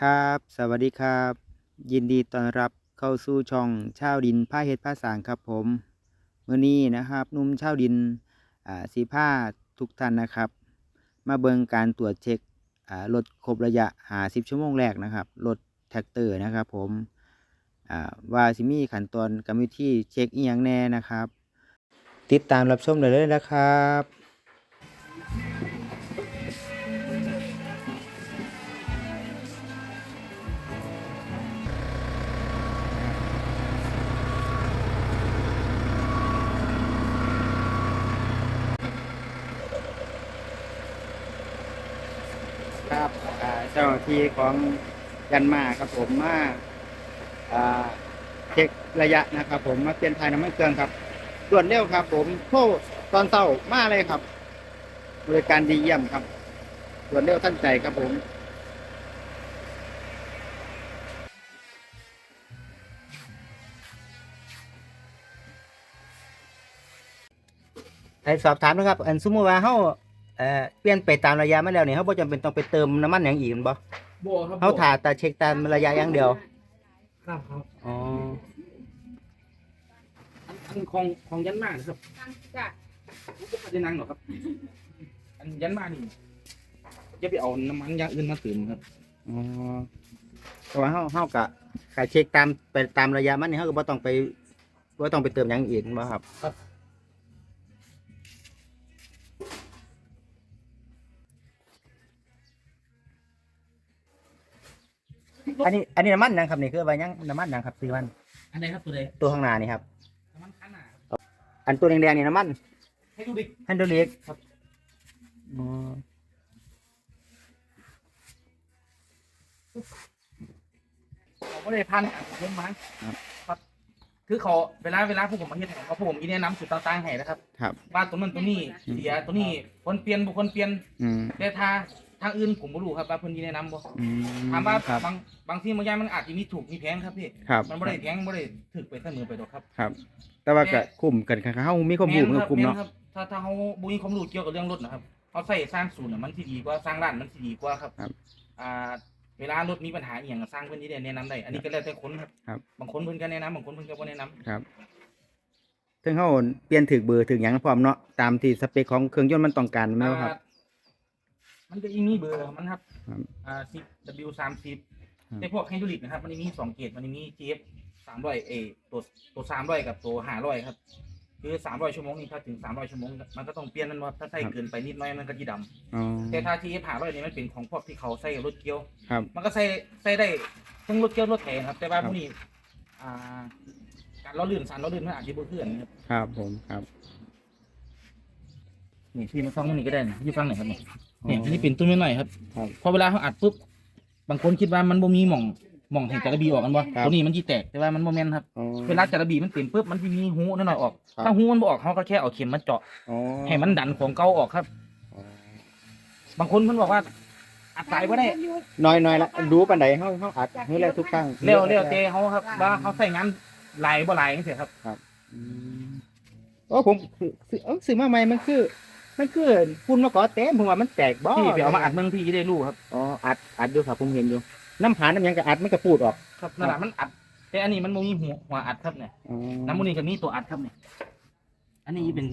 ครับ สวัสดีครับ ยินดีต้อนรับเข้าสู่ช่องเช่าดินผ้าเฮ็ดผ้าสางครับผมมื้อนี้นะครับนุ่มเช่าดินสีผ้าทุกท่านนะครับ มาเบิ่งการตรวจเช็ครถครบระยะ50ชั่วโมงแรกนะครับรถแท็กเตอร์นะครับผมว่าสิมีขั้นตอนกรรมวิธีเช็คอีหยังแน่นะครับ ติดตามรับชมได้เลยนะครับ เจ้าที่ของยันมาครับผมมาเช็คระยะนะครับ ผมมาเปลี่ยนถ่ายน้ำมันเครื่องครับรวดเร็วครับ ผมโทษตอนเช้ามาเลยครับ บริการดีเยี่ยมครับรวดเร็วทันใจครับผมให้สอบถามนะครับ อันสมมติว่าเฮา อ่อเปลี่ยนไปตามระยะมาแล้วนี่เฮาบ่จำเป็นต้องไปเติมน้ำมันอย่างอีกแม่นบ่โบครับเฮาถ่าแต่เช็คตามระยะอย่างเดียวครับครับอ๋ออันอันของของยันมานะครับจ้ะผมก็ไม่ได้นั่งหรอกครับ อันยันมานี่จะไปเอาน้ำมันอย่างอื่นมาเติมครับอ๋อเพราะว่าเฮาเฮากะกะเช็คตามไปตามระยะมันนี่เฮาก็บ่ต้องไปบ่ต้องไปเติมหยังอีกบ่ครับ อันนี้อันนี้น้ำมันหยังครับนี่คือว่าหยังน้ำมันหยังครับสี่วันอันไหนครับตัวใดตัวข้างหน้านี่ครับน้ำมันข้างหน้าครับอันตัวแดงๆนี่น้ำมันให้ดูดิไฮดรอลิกครับอ๋อเขาก็เลยพันเล่นมันครับ คือเขาเวลาเวลาพวกผมมาเฮ็ดให้เขาพวกผมอีแนะนำสุดต่างๆให้นะครับครับว่าตัวนั้นตัวนี้เสียตัวนี้คนเปลี่ยนบุคคลเปลี่ยนอืมแต่ถ้า ทางอื่นผมไม่รู้ครับว่าเพิ่นยีแนะนำบ่อืมถามว่าครับ บางบางที่บางอย่างมันอาจจะมีถูกมีแพงครับพี่ครับ มันบ่ได้แพงบ่ได้ถึกไปเสมอไปดอกครับครับ แต่ว่าก็คุ้มกันค่ะเฮามีความรู้มันก็คุ้มเนาะแรับถ้าถ้าเขาบุญความรู้เกี่ยวกับเรื่องรถนะครับเขาใส่สร้างศูนย์น่ะมันสิดีกว่าสร้างร้านมันสิดีกว่าครับครับอ่าเวลารถมีปัญหาอหย่างก็สร้างเพิ่นที่ได้แนะนำได้อันนี้ก็แล้วแต่คนครับครับ บางคนเพิ่นก็แนะนำบางคนเพิ่นก็บ่แนะนำครับถึงเฮาเปลี่ยนถึกเบอร์ถึกหยังพร้อมเนาะตามที่สเปคของเครื่องยนต์มันต้องการแม่นบ่ครับ อ่า มันก็อีมีเบอร์ของมันครับครับ อ่า10 W 30ครับ ในพวกไฮดรอลิกนะครับ มันมีสองเกรดมันมี GF 300 A ตัวตัว300กับตัว500ครับ คือ300ชั่วโมงนี่ถ้าถึง300ชั่วโมง มันก็ต้องเปลี่ยนมันว่าถ้าใส่เกินไปนิดหน้อยมันก็สิดำอ๋อแต่ถ้าที่ผ่าร้อยนี่มันเป็นของพวกที่เขาใส่รถเกียว ครับ มันก็ใส่ใส่ได้ทั้งรถเกียวรถแถครับ แต่ว่าครับ พวกนี้อ่าการล้อลื่นสารล้อลื่นมันอาจจะบ่เพื่อนครับครับผมครับนี่ที่มันฟังมันนี่ก็ได้นะที่ฟังไหนอยครับนี่อ๋อ เนี่ยอันนี้เป็นตุ้มน้อยๆครับครับพอเวลาเขาอัดปุ๊บบางคนคิดว่ามันบ่มีหม่องหม่องแห่งจาระบีออกกันบ่ครับตัวนี้มันจีแตกแต่ว่ามันบ่แม่นครับอ๋อเวลาจาระบีมันเต็มปุ๊บมันจะมีหูน้อยๆออกครับถ้าหูมันบ่ออกเขาก็แค่เอาเข็มมาเจาะอ๋อให้มันดันของเก่าออกครับอ๋อบางคนเพิ่นบอกว่า อัดสายบ่ได้น้อยน้อยละดูปานใดเฮาเฮาอัดเฮือแล้วทุกครั้งเร็วเร็วเจเขาครับว่าเขาใส่งานหลายบ่หลายจังซี่ครับอืมโอ้ผมคือซื้อเอ้าซื้อมาใหม่มันคือ มันคือฝุ่นมาเกาะเต็มผมว่ามันแตกบ่พี่ไปเอามาอัดเมืองพี่จะได้รู้ครับอ๋ออัดอัดอยู่ครับผมเห็นอยู่น้ำผาน้ำหยังก็อัดมันก็พูดออก ครับนั่นแหละมันอัดแต่อันนี้มันบ่มีหัวหัวอัดครับเนี่ยอ๋อน้ำมันนี่ก็มีตัวอัดครับเนี่ยอันนี้เป็น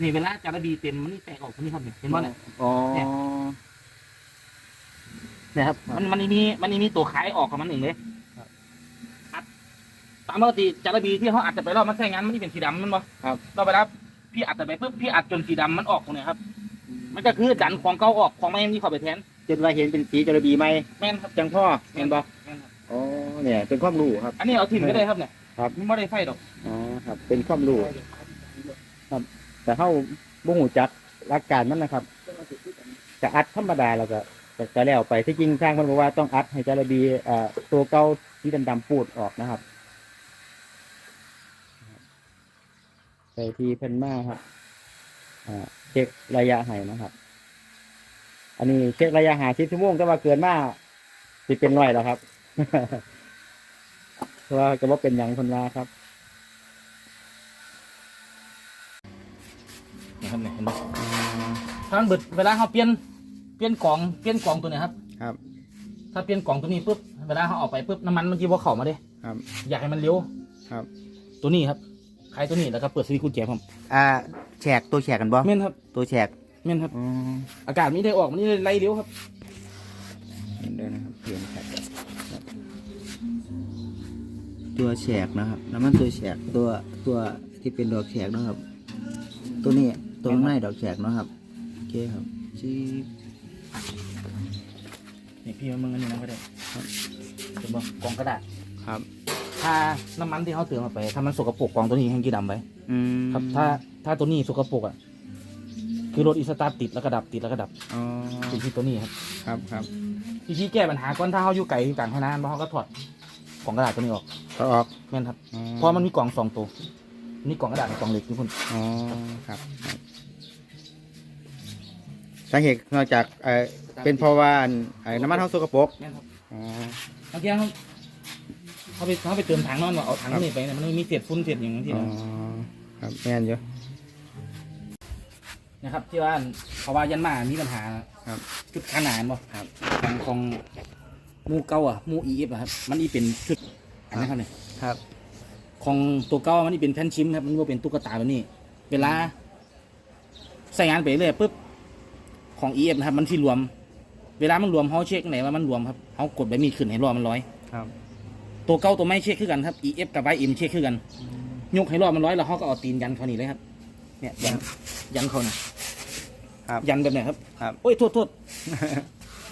นี่เวลาจาระบีเต็มมันนี่แตกออกตรงนี้ครับเนี่ยเห็นบ่เนี่ยอ๋อเนี่ยนะครับมันมันมีมันมีตัวขายออกของมันเองเลยอัดตามปกติจาระบีที่เขาอัดแต่ไปรอบมันใช้งานมันนี่เป็นสีดำมันบ่ครับเราไปรับ พี่อัดแต่ไปปุ๊บพี่อัดจนสีดำมันออกตรงเนี้ยครับ มันก็คือดันของเก่าออกของไม่ที่เข้าไปแทนจนว่าเห็นเป็นสีจระบีไหมแม่นครับจังพ่อเห็นบ่แม่นครับอ๋อเนี่ยเป็นความรู้ครับ อันนี้เอาทิ้งก็ได้ครับเนี่ยครับ มันไม่ได้ไฟดอกอ๋อครับ เป็นความรู้ครับแต่เฮาบ่ฮู้จักหลักการมันนะครับจะอัดธรรมดาแล้วก็ก็ก็แล้วไปที่จริงสร้างมันบอกว่าต้องอัดให้จระบีเอ่อตัวเก่าที่ดำๆปูดออกนะครับ ไปที่เพิ่นมาครับอ่าเช็คระยะให้นะครับ อันนี้เช็คระยะหา10ชั่วโมงแต่ว่าเกินมาสิเป็นร้อยแล้วครับเพราะว่าก็บ่เป็นหยังเพิ่นว่าครับนะครับเนี่ยเห็นไหมทางเบิดเวลาเขาเปลี่ยนเปลี่ยนกล่องเปลี่ยนกล่องตัวเนี้ยครับ ครับถถ้าเปลี่ยนกล่องตัวนี้ปุ๊บเวลาเขาออกไปปุ๊บน้ำมันมันจีว่าเข้ามาเด้ครับ อยากให้มันเร็วครับ ตัวนี้ครับ คลายตัวนี้แล้วก็เปิดสวิตช์กุญแจผมอ่าแฉกตัวแฉกกันบ่แม่นครับตัวแฉกแม่นครับอ๋ออากาศไม่ได้ออกมันนี่ไล่เร็วครับเดี๋ยวนะครับเปลี่ยนแฉกก่อนครับตัวแฉกนะครับน้ำมันตัวแฉกตัวตัวที่เป็นดอกแฉกนะครับ ตัวนี้ตัวข้างในดอกแฉกเนาะครับโอเคครับจีบนี่พี่มามึงอันนี้นะก็ได้ครับเห็นบ่กล่องกระดาษครับ ถ้าน้ำมันที่เขาเติมเข้าไป ถ้ามันสกปรกกล่องตัวนี้ให้กี่ดำไปอืมครับ ถ้าถ้าตัวนี้สกปรกอะ คือรถอีสตาร์ทติดแล้วก็ดับติดแล้วก็ดับอ๋อเป็นที่ตัวนี้ครับครับครับวิธีแก้ปัญหาก่อนถ้าเขาอยู่ไกลอยู่กลางทางน้ำเขาก็ถอดกล่องกระดาษตัวนี้ออกก็ออกแม่นครับอ๋อเพราะมันมีกล่องสองตัวนี่กล่องกระดาษกับกล่องเหล็กทุกคนอ๋อครับครับสาเหตุนอกจากเอ่อเป็นเพราะว่าอันไอ้น้ำมันเขาสกปรกแม่นครับอ๋อ บางทีเขา เขาไปเขาไปเติมถังนอนว่าเอาถังนี่ไปเนี่ยมันไม่มีเศษฝุ่นเศษอย่างที่อ๋อนะครับแม่นอยู่นะครับ ที่ว่าเพราะว่ายันมามีปัญหาครับจุดขนาดบ่ครับของของหมูเก้าอะหมูอีเอฟอะครับมันอีเป็นชุดอันนี้ครับเนี่ยครับ ของตัวเก้ามันนี่เป็นแผ่นชิมครับมันว่าเป็นตุ๊กตาแบบนี้ เวลาใส่งานไปเรื่อยปุ๊บของเอฟนะครับ มันที่รวม เวลามันรวมเขาเช็คไหนว่ามันรวมครับเขากดใบมีดขึ้นให้รอบมันร้อยครับ ตัวเก้าตัวไม่เช็คคือกันครับ EF กับ YM เช็คคือกันยกให้รอบมันร้อยแล้วเขาก็เอาตีนยันเขานี่เลยครับ เนี่ยยันยันเขาน่ะครับ ยันแบบไหนครับครับโอ้ยโทษโทษ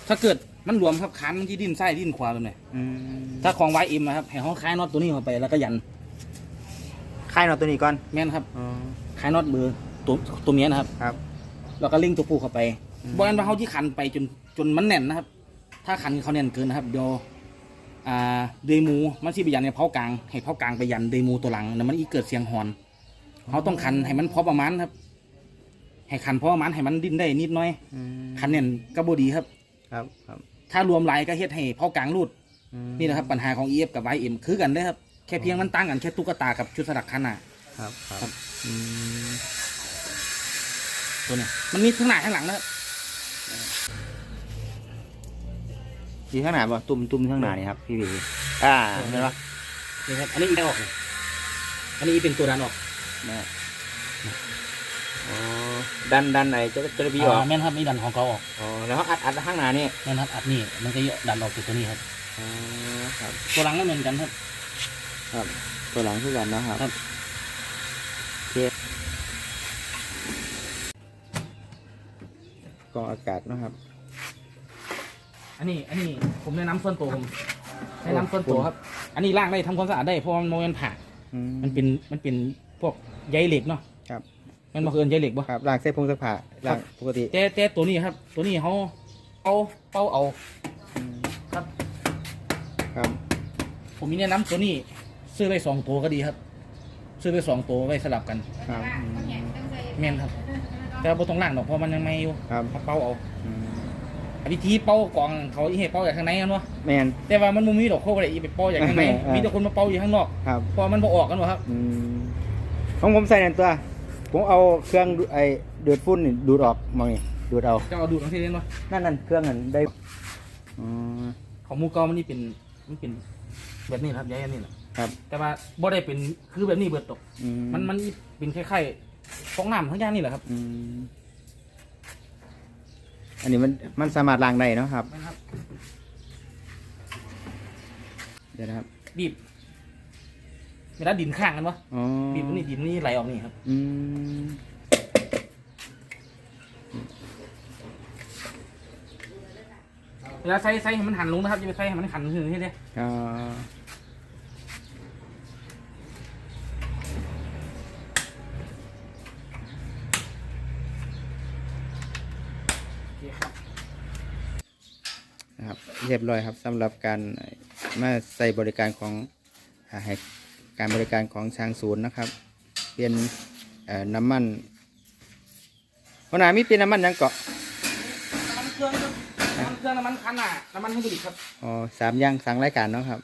ถ้าเกิดมันรวมครับคันมันที่ดิ้นซ้ายดิ้นขวาแบบไหนอืมถ้าของ YM นะครับให้เขาคล้ายน็อตตัวนี้เข้าไปแล้วก็ยันค่ายนอตัวนี้ก่อนแม่นครับอ๋อคล้ายน็อตเบอร์ตัวตัวเมียนะครับครับแล้วก็เล่งตัวผู้เข้าไปอืมบอลว่าเขาที่ขันไปจนจนมันแน่นนะครับ ถ้าขันเขาแน่นเกินนะครับเดี๋ยว อ่าเดยหมูมันที่ไปยันในเผากลางให้เผากลางไปยันเดยหมูตัวหลังแล้วมันอีเกิดเสียงหอนเขาต้องขันให้มันพอประมาณครับ ให้ขันพอประมาณให้มันดิ้นได้นิดหน้อย อืมขันแน่นก็บดีครับ ครับครับถ้ารวมหลายก็เฮ็ดให้เผากลางรูด อืมนี่นะครับปัญหาของ EF กับ YM คือกันเลยครับ แค่เพียงมันตั้งกันแค่ตุ๊กตากับชุดสลักขนาดครับคครัรับบอืมตัวเนี้ยมันมีทั้งหน้าทั้งหลังนะครับ อยู่ข้างหน้าบ่ตุ่มตุ่มข้างหน้านี่ครับพี่พี่อ่าเห็นปะนี่ครับ อันนี้อีกออกเลยอันนี้อีเป็นตัวดันออกแม่อ๋อดันดันไหนจะจะได้บีออกาแม่นครับนี่ดันของเขาออกอ๋อแล้วเขาอัดอัดข้างหน้านี่แม่นครับอัดนี่มันก็ดันออกจากตัวนี้ครับอ๋อครับ ตัวหลังก็เหมือนกันครับ ครับ ตัวหลังคือกันเนาะครับครับโอเคกรองอากาศเนาะครับ อันนี้อันนี้ผมแนะนำส่วนตัวผมแนะนำส่วนตัวครับ อันนี้ล้างได้ทำความสะอาดได้เพราะมันโมเป็นผ่าอืมมันเป็นมันเป็นพวกใยเหล็กเนาะครับมันมาเกินใยเหล็กบ่ครับล้างเส้นพงสักผ้าล้างปกติแต่แต่ตัวนี้ครับ ตัวนี้เขาเอาเป้าเอาอืมครับ ครับผมมีแนะนำตัวนี้ ซื้อไปสองตัวก็ดีครับ ซื้อไปสองตัวไว้สลับกันครับอืมแม่นครับ แต่ว่าบ่ต้องล้างดอกเพราะมันยังไม่อยู่ครับเอาเป้าเอา อืม วิธีเป้ากองเขาอีเหตุเป้าจากข้างในกันวะแมน แต่ว่ามันบ่มีดอกโคกอะไรอีไปเป้าจากข้างในเออมีแต่คนมาเป้าอยู่ข้างนอกครับเพราะมันบ่ออกกันวะครับอืมของผมใส่นั่นตัว ผมเอาเครื่องดูไอ้ดูดฝุ่นนี่ดูดออกมองนี่ดูดเอา จะเอาดูดของที่เล่นวะนั่นนั่นเครื่องนั่นได้อ๋อของหมูเกามันนี่เป็นมันเป็นแบบนี้ครับย้ายอันนี้แหละครับแต่ว่าบ่ได้เป็นคือแบบนี้เบิดตก อืมันมันเป็นคล้ายๆฟองน้ำทั้งอย่างนี่แหละครับ อืม อันนี้มันมันสามารถล้างได้เนาะครับ นะครับเดี๋ยวนะครับบีบเวลาดินข้างกันวะอ๋อบีบมันนี่ดินนี่ไหลออกนี่ครับอืมเวลาใส่ใส่ให้มันหันลงนะครับอย่าไปใส่ให้มันหันขึ้นให้เด้อ๋อ โอเคครับ นะครับ เรียบร้อยครับสำหรับการมาใส่บริการของอ่าให้การบริการของช้างศูนย์นะครับ เป็นเอ่อน้ำมันวันไหนามีเป็นน้ำมันหยังเกาะน้ำมันเครื่องครับน้ำมันเครื่องน้ำมันคันอะน้ำมันไฮดรอลิกครับอ๋อสามอย่างสั่งรายการเนาะครับ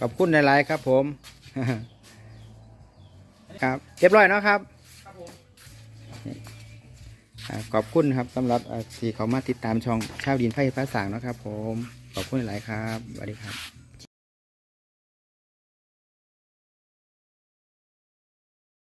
ขอบคุณหลาย ๆ ครับผม ครับเรียบร้อยเนาะครับขอบคุณครับสำหรับสี่เขามาติดตามช่องชาวดินไฟฟ้าสางนะครับ ผม ขอบคุณหลายครับสวัสดีครับ